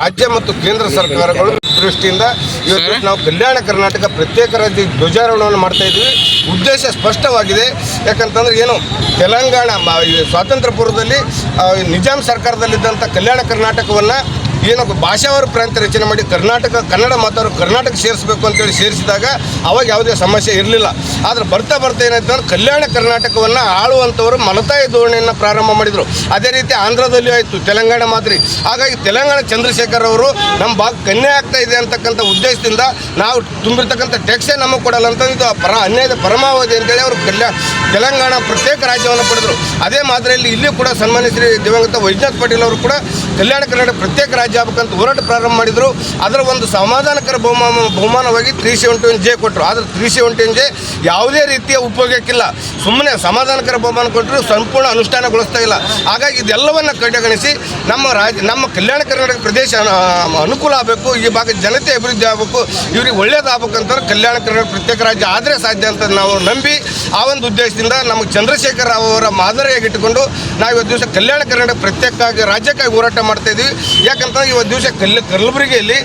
ರಾಜ್ಯ ಮತ್ತು ಕೇಂದ್ರ ಸರ್ಕಾರಗಳು ದೃಷ್ಟಿಯಿಂದ ಇವತ್ತು ನಾವು ಕಲ್ಯಾಣ ಕರ್ನಾಟಕ ಪ್ರತ್ಯೇಕ ರಾಜ್ಯ ಧ್ವಜಾರೋಹಣವನ್ನು ಮಾಡ್ತಾ ಇದ್ವಿ ಉದ್ದೇಶ ಸ್ಪಷ್ಟವಾಗಿದೆ. ಯಾಕಂತಂದ್ರೆ ಏನು ತೆಲಂಗಾಣ ಸ್ವಾತಂತ್ರ್ಯ ಪೂರ್ವದಲ್ಲಿ ನಿಜಾಮ್ ನಿಜಾಂ ಸರ್ಕಾರದಲ್ಲಿದ್ದಂಥ ಕಲ್ಯಾಣ ಕರ್ನಾಟಕವನ್ನು ಏನು ಭಾಷಾವಾರು ಪ್ರಾಂತ್ಯ ರಚನೆ ಮಾಡಿ ಕರ್ನಾಟಕ, ಕನ್ನಡ ಮಾತಾಡೋ ಕರ್ನಾಟಕ ಸೇರಿಸಬೇಕು ಅಂತೇಳಿ ಸೇರಿಸಿದಾಗ ಅವಾಗ ಯಾವುದೇ ಸಮಸ್ಯೆ ಇರಲಿಲ್ಲ. ಆದರೆ ಬರ್ತಾ ಬರ್ತಾ ಏನಾಯ್ತು ಅಂದ್ರೆ ಕಲ್ಯಾಣ ಕರ್ನಾಟಕವನ್ನು ಆಳುವಂಥವರು ಮಲತಾಯಿ ಧೋರಣೆಯನ್ನು ಪ್ರಾರಂಭ ಮಾಡಿದರು. ಅದೇ ರೀತಿ ಆಂಧ್ರದಲ್ಲಿ ಆಯಿತು, ತೆಲಂಗಾಣ ಮಾದರಿ. ಹಾಗಾಗಿ ತೆಲಂಗಾಣ ಚಂದ್ರಶೇಖರ್ ಅವರು ನಮ್ಮ ಭಾಗ ಕನ್ಯೆ ಆಗ್ತಾ ಇದೆ ಅಂತಕ್ಕಂಥ ಉದ್ದೇಶದಿಂದ ನಾವು ತುಂಬಿರ್ತಕ್ಕಂಥ ಟ್ಯಾಕ್ಸೇ ನಮಗೆ ಕೊಡಲ್ಲ ಅಂತ ಇದು ಪರ ಅನ್ಯಾಯದ ಪರಮಾವಧಿ ಅಂತೇಳಿ ಅವರು ಕಲ್ಯಾಣ ತೆಲಂಗಾಣ ಪ್ರತ್ಯೇಕ ರಾಜ್ಯವನ್ನು ಪಡೆದರು. ಅದೇ ಮಾದರಿಯಲ್ಲಿ ಇಲ್ಲಿ ಕೂಡ ಸನ್ಮಾನ್ಯ ಶ್ರೀ ದಿವಂಗತ ವೈದ್ಯನಾಥ್ ಪಾಟೀಲ್ ಅವರು ಕೂಡ ಕಲ್ಯಾಣ ಕರ್ನಾಟಕ ಪ್ರತ್ಯೇಕ ರಾಜ್ಯ ಆಗ್ಬೇಕಂತ ಹೋರಾಟ ಪ್ರಾರಂಭ ಮಾಡಿದರು. ಅದರ ಒಂದು ಸಮಾಧಾನಕರ ಬಹುಮಾನ, ಬಹುಮಾನವಾಗಿ ತ್ರೀ ಸೆವೆಂಟಿ ಒನ್ ಜೆ ಕೊಟ್ಟರು ಆದರೆ ತ್ರೀ ಸೆವೆಂಟಿ ಒನ್ ಜೆ ಯಾವುದೇ ರೀತಿಯ ಉಪಯೋಗಕ್ಕಿಲ್ಲ. ಸುಮ್ಮನೆ ಸಮಾಧಾನಕರ ಬಹುಮಾನ ಕೊಟ್ಟರು ಸಂಪೂರ್ಣ ಅನುಷ್ಠಾನಗೊಳಿಸ್ತಾ ಇಲ್ಲ. ಹಾಗಾಗಿ ಇದೆಲ್ಲವನ್ನು ಕಡೆಗಣಿಸಿ ನಮ್ಮ ರಾಜ್ಯ, ನಮ್ಮ ಕಲ್ಯಾಣ ಕರ್ನಾಟಕ ಪ್ರದೇಶ ಅನುಕೂಲ ಆಗಬೇಕು. ಈ ಭಾಗ ಜನತೆ ಅಭಿವೃದ್ಧಿ ಆಗಬೇಕು. ಇವರಿಗೆ ಒಳ್ಳೇದಾಗಬೇಕು ಅಂತಂದ್ರೆ ಕಲ್ಯಾಣ ಕರ್ನಾಟಕ ಪ್ರತ್ಯೇಕ ರಾಜ್ಯ ಆದರೆ ಸಾಧ್ಯ ಅಂತ ನಾವು ನಂಬಿ ಆ ಒಂದು ಉದ್ದೇಶದಿಂದ ನಮಗೆ ಚಂದ್ರಶೇಖರ್ ರಾವ್ ಅವರ ಮಾದರಿಯಾಗಿಟ್ಟುಕೊಂಡು ನಾವು ಇವತ್ತು ದಿವಸ ಕಲ್ಯಾಣ ಕರ್ನಾಟಕ ಪ್ರತ್ಯೇಕವಾಗಿ, ರಾಜ್ಯಕ್ಕಾಗಿ ಹೋರಾಟ ಮಾಡ್ತಾ ಇದ್ದೀವಿ ಯಾಕಂತಂದ್ರೆ ಇವತ್ತು ದಿವಸ ಕಲ್ ಕಲಬುರಗಿಯಲ್ಲಿ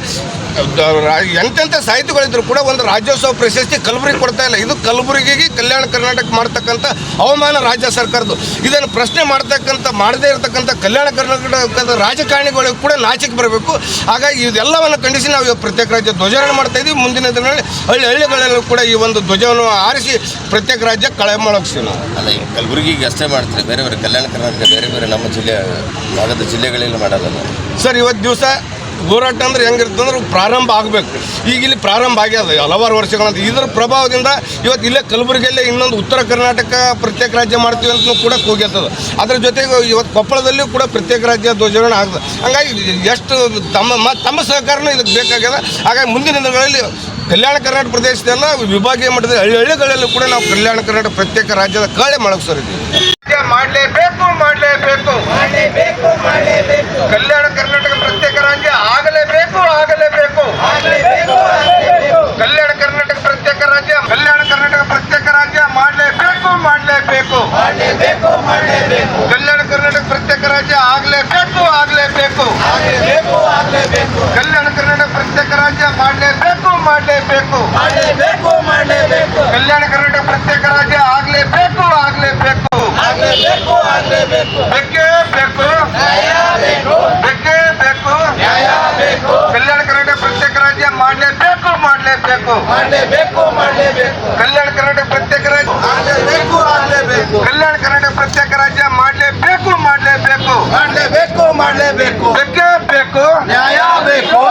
ಎಂತೆಂಥ ಸಾಹಿತಿಗಳಿದ್ರು ಕೂಡ ಒಂದು ರಾಜ್ಯೋತ್ಸವ ಪ್ರಶಸ್ತಿ ಕಲಬುರಗಿ ಕೊಡ್ತಾ ಇಲ್ಲ. ಇದು ಕಲಬುರಗಿಗೆ ಕಲ್ಯಾಣ ಕರ್ನಾಟಕ ಮಾಡ್ತಕ್ಕಂಥ ಅವಮಾನ ರಾಜ್ಯ ಸರ್ಕಾರದ್ದು. ಇದನ್ನು ಪ್ರಶ್ನೆ ಮಾಡ್ತಕ್ಕಂಥ ಮಾಡದೇ ಇರತಕ್ಕಂಥ ಕಲ್ಯಾಣ ಕರ್ನಾಟಕದ ರಾಜಕಾರಣಿಗಳಿಗೆ ಕೂಡ ನಾಚಿಕೆ ಬರಬೇಕು. ಹಾಗಾಗಿ ಇದೆಲ್ಲವನ್ನು ಖಂಡಿಸಿ ನಾವು ಇವಾಗ ಪ್ರತ್ಯೇಕ ರಾಜ್ಯ ಧ್ವಜಾರಣ ಮಾಡ್ತಾ ಇದ್ದೀವಿ ಮುಂದಿನ ದಿನಗಳಲ್ಲಿ ಹಳ್ಳಿ ಹಳ್ಳಿಗಳಲ್ಲೂ ಕೂಡ ಈ ಒಂದು ಧ್ವಜವನ್ನು ಆರಿಸಿ ಪ್ರತ್ಯೇಕ ರಾಜ್ಯ ಕಳೆ ಮೊಳಗಿಸ್ತೀವಿ ನಾವು. ಅಲ್ಲ ಈಗ ಕಲಬುರಗಿಗೆ ಅಷ್ಟೇ ಮಾಡ್ತಾರೆ. ಬೇರೆ ಬೇರೆ ಕಲ್ಯಾಣ ಕರ್ನಾಟಕ ಬೇರೆ ಬೇರೆ ನಮ್ಮ ಜಿಲ್ಲೆ ಭಾಗದ ಜಿಲ್ಲೆಗಳಲ್ಲಿ ಮಾಡಲ್ಲ. ಸರ್ ಇವತ್ತು ದಿವಸ ಹೋರಾಟ ಅಂದ್ರೆ ಹೆಂಗಿರುತ್ತೆ ಅಂದ್ರೆ ಪ್ರಾರಂಭ ಆಗಬೇಕು. ಈಗ ಇಲ್ಲಿ ಪ್ರಾರಂಭ ಆಗ್ಯದ ಹಲವಾರು ವರ್ಷಗಳಂತ. ಇದರ ಪ್ರಭಾವದಿಂದ ಇವತ್ತು ಇಲ್ಲೇ ಕಲಬುರಗಿಯಲ್ಲೇ ಇನ್ನೊಂದು ಉತ್ತರ ಕರ್ನಾಟಕ ಪ್ರತ್ಯೇಕ ರಾಜ್ಯ ಮಾಡ್ತೀವಿ ಅಂತ ಕೂಡ ಹೋಗ್ಯತದ ಅದ್ರ ಜೊತೆಗೆ ಇವತ್ತು ಕೊಪ್ಪಳದಲ್ಲಿಯೂ ಕೂಡ ಪ್ರತ್ಯೇಕ ರಾಜ್ಯ ಧ್ವಜಾರೋಹಣ ಆಗ್ತದೆ. ಹಂಗಾಗಿ ಎಷ್ಟು ತಮ್ಮ ಮ- ತಮ್ಮ ಸಹಕಾರನೂ ಇದಕ್ಕೆ ಬೇಕಾಗ್ಯದ. ಹಾಗಾಗಿ ಮುಂದಿನ ದಿನಗಳಲ್ಲಿ ಕಲ್ಯಾಣ ಕರ್ನಾಟಕ ಪ್ರದೇಶದೆಲ್ಲ ವಿಭಾಗೀಯ ಮಟ್ಟದ ಹಳ್ಳಿ ಹಳ್ಳಿಗಳಲ್ಲೂ ಕೂಡ ನಾವು ಕಲ್ಯಾಣ ಕರ್ನಾಟಕ ಪ್ರತ್ಯೇಕ ರಾಜ್ಯದ ಕಳೆ ಮೊಳಗಿಸೋರಿದ್ದೀವಿ ಮಾಡಲೇಬೇಕು ಮಾಡಲೇಬೇಕು. ಮಾಡಲೇಬೇಕು ಮಾಡಲೇಬೇಕು. ಕಲ್ಯಾಣ ಕರ್ನಾಟಕ ಪ್ರತ್ಯೇಕ ರಾಜ್ಯ ಆಗಲೇಬೇಕು ಆಗಲೇಬೇಕು ಆಗಲೇಬೇಕು ಆಗಲೇಬೇಕು ಕಲ್ಯಾಣ ಕರ್ನಾಟಕ ಪ್ರತ್ಯೇಕ ರಾಜ್ಯ ಕಲ್ಯಾಣ ಕರ್ನಾಟಕ ಪ್ರತ್ಯೇಕ ರಾಜ್ಯ ಮಾಡಲೇಬೇಕು ಮಾಡಲೇಬೇಕು. ಕಲ್ಯಾಣ ಕರ್ನಾಟಕ ಪ್ರತ್ಯೇಕ ರಾಜ್ಯ ಆಗಲೇಬೇಕು ಆಗಲೇಬೇಕು. ಕಲ್ಯಾಣ ಕರ್ನಾಟಕ ಪ್ರತ್ಯೇಕ ರಾಜ್ಯ ಮಾಡಲೇಬೇಕು ಮಾಡಲೇಬೇಕು. ಕಲ್ಯಾಣ ಕರ್ನಾಟಕ ಪ್ರತ್ಯೇಕ ರಾಜ್ಯ ಆಗಲೇಬೇಕು ಮಾಡಲೇಬೇಕು ಮಾಡಲೇಬೇಕು ಮಾಡಲೇಬೇಕು. ಕಲ್ಯಾಣ ಕರ್ನಾಟಕ ಪ್ರತ್ಯೇಕ ರಾಜ್ಯ. ಮಾಡಲೇಬೇಕು ಮಾಡಲೇಬೇಕು. ಕಲ್ಯಾಣ ಕರ್ನಾಟಕ ಪ್ರತ್ಯೇಕ ರಾಜ್ಯ ಮಾಡಲೇಬೇಕು ಮಾಡಲೇಬೇಕು. ಮಾಡಲೇಬೇಕು ಮಾಡಲೇಬೇಕು. ಬೇಕೇ ಬೇಕು ನ್ಯಾಯ ಬೇಕು.